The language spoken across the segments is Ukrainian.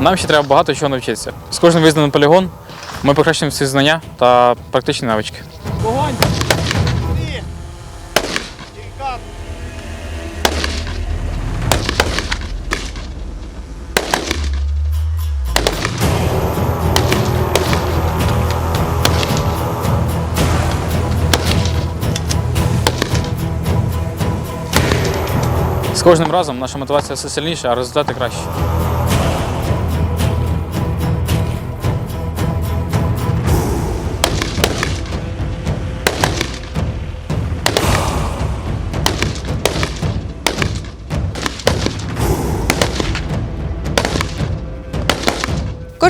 Нам ще треба багато чого навчитися. З кожним виїздом на полігон ми покращуємо всі знання та практичні навички. З кожним разом наша мотивація все сильніша, а результати кращі.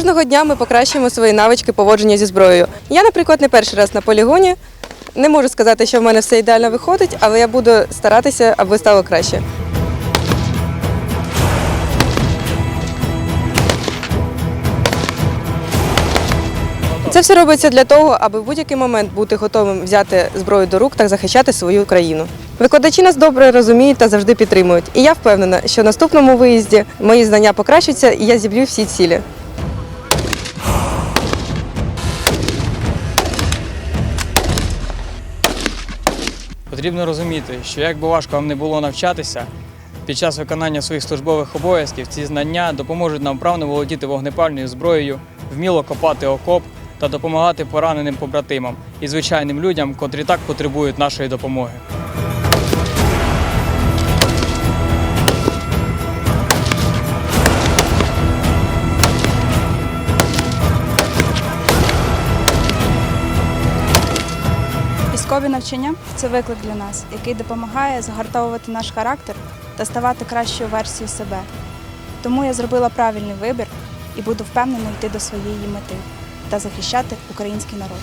Кожного дня ми покращуємо свої навички поводження зі зброєю. Я, наприклад, не перший раз на полігоні. Не можу сказати, що в мене все ідеально виходить, але я буду старатися, аби стало краще. Це все робиться для того, аби в будь-який момент бути готовим взяти зброю до рук та захищати свою країну. Викладачі нас добре розуміють та завжди підтримують. І я впевнена, що в наступному виїзді мої знання покращаться і я зіб'ю всі цілі. Потрібно розуміти, що як би важко вам не було навчатися, під час виконання своїх службових обов'язків ці знання допоможуть нам правно володіти вогнепальною зброєю, вміло копати окоп та допомагати пораненим побратимам і звичайним людям, котрі так потребують нашої допомоги. Військові навчання це виклик для нас, який допомагає загартовувати наш характер та ставати кращою версією себе. Тому я зробила правильний вибір і буду впевнено йти до своєї мети та захищати український народ.